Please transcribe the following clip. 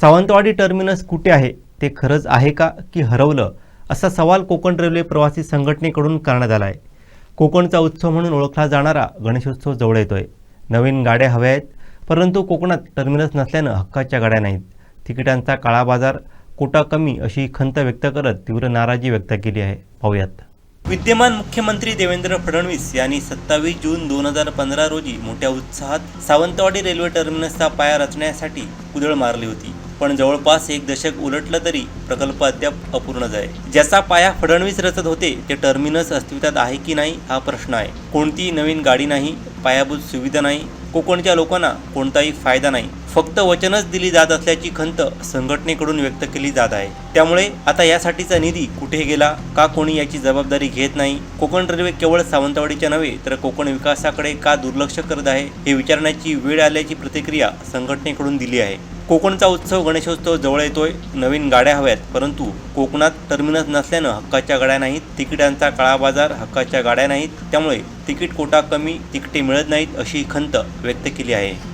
Sawantwadi terminus कुठे आहे? ते खरंच आहे का की हरवलं? असा सवाल कोकण रेल्वे प्रवासी संघटनेकडून करण्यात आला आहे कोकणचा उत्सव म्हणून ओळखला जाणारा गणेशोत्सव जवळ येतोय. नवीन गाड्या हव्या आहेत परंतु कोकणात टर्मिनस नसल्यानं हक्काच्या गाड्या नाहीत. तिकिटांचा काळा बाजार कोटा कमी अशी खंत व्यक्त करत तीव्र नाराजी व्यक्त केली आहे. पाहूयात. विद्यमान मुख्यमंत्री देवेंद्र फडणवीस यांनी सत्तावीस जून दोन हजार पंधरा रोजी मोठ्या उत्साहात सावंतवाडी रेल्वे टर्मिनसचा पाया रचण्यासाठी कुदळ मारली होती. पण जवळपास एक दशक उलटलं तरी प्रकल्प अद्याप अपूर्णच आहे ज्याचा पाया फडणवीस रचत होते ते टर्मिनस अस्तित्वात आहे की नाही हा प्रश्न आहे. कोणतीही नवीन गाडी नाही पायाभूत सुविधा नाही कोकणच्या लोकांना कोणताही फायदा नाही. फक्त वचनच दिली जात असल्याची खंत संघटनेकडून व्यक्त केली जात आहे. त्यामुळे आता यासाठीचा निधी कुठे गेला का कोणी याची जबाबदारी घेत नाही कोकण रेल्वे केवळ सावंतवाडीच्या नव्हे तर कोकण विकासाकडे का दुर्लक्ष करत आहे हे विचारण्याची वेळ आल्याची प्रतिक्रिया संघटनेकडून दिली आहे. कोकणचा उत्सव गणेशोत्सव जवळ येतोय नवीन गाड्या हव्यात परंतु कोकणात टर्मिनस नसल्यानं हक्काच्या गाड्या नाहीत तिकिटांचा काळा बाजार हक्काच्या गाड्या नाहीत त्यामुळे तिकीट कोटा कमी तिकिटे मिळत नाहीत अशी खंत व्यक्त केली आहे.